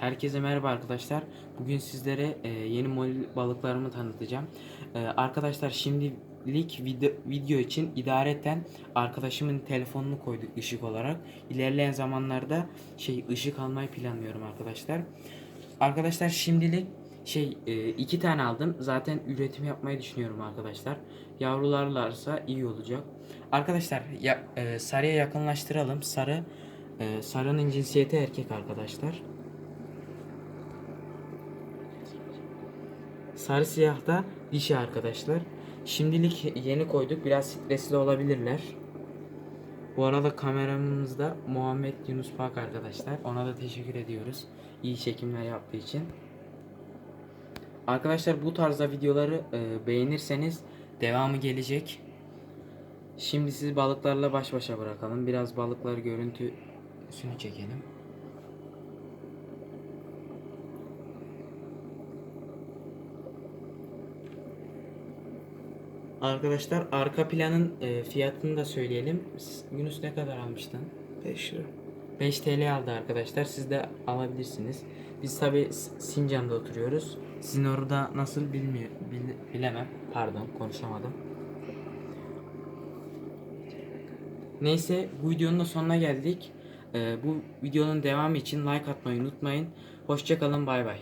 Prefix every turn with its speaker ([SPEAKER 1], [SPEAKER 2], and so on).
[SPEAKER 1] Herkese merhaba arkadaşlar. Bugün sizlere e, yeni model balıklarımı tanıtacağım. E, arkadaşlar şimdilik video, video için idareten arkadaşımın telefonunu koyduk ışık olarak. İlerleyen zamanlarda şey ışık almayı planlıyorum arkadaşlar. Arkadaşlar şimdilik şey e, iki tane aldım. Zaten üretim yapmayı düşünüyorum arkadaşlar. Yavrularlarsa iyi olacak. Arkadaşlar ya, e, sarıya yakınlaştıralım. Sarı e, sarının cinsiyeti erkek arkadaşlar. Sarı siyah da dişi arkadaşlar. Şimdilik yeni koyduk. Biraz stresli olabilirler. Bu arada kameramız da Muhammed Yunus Pak arkadaşlar. Ona da teşekkür ediyoruz. İyi çekimler yaptığı için. Arkadaşlar bu tarzda videoları e, beğenirseniz devamı gelecek. Şimdi sizi balıklarla baş başa bırakalım. Biraz balıklar görüntüsünü çekelim. Arkadaşlar arka planın e, fiyatını da söyleyelim. Yunus ne kadar almıştın?
[SPEAKER 2] 5 lira.
[SPEAKER 1] 5 TL aldı arkadaşlar. Siz de alabilirsiniz. Biz tabi Sincan'da oturuyoruz. Sizin orada nasıl bilmiyor, bil- bilemem. Pardon konuşamadım. Neyse bu videonun da sonuna geldik. Ee, bu videonun devamı için like atmayı unutmayın. Hoşçakalın bay bay.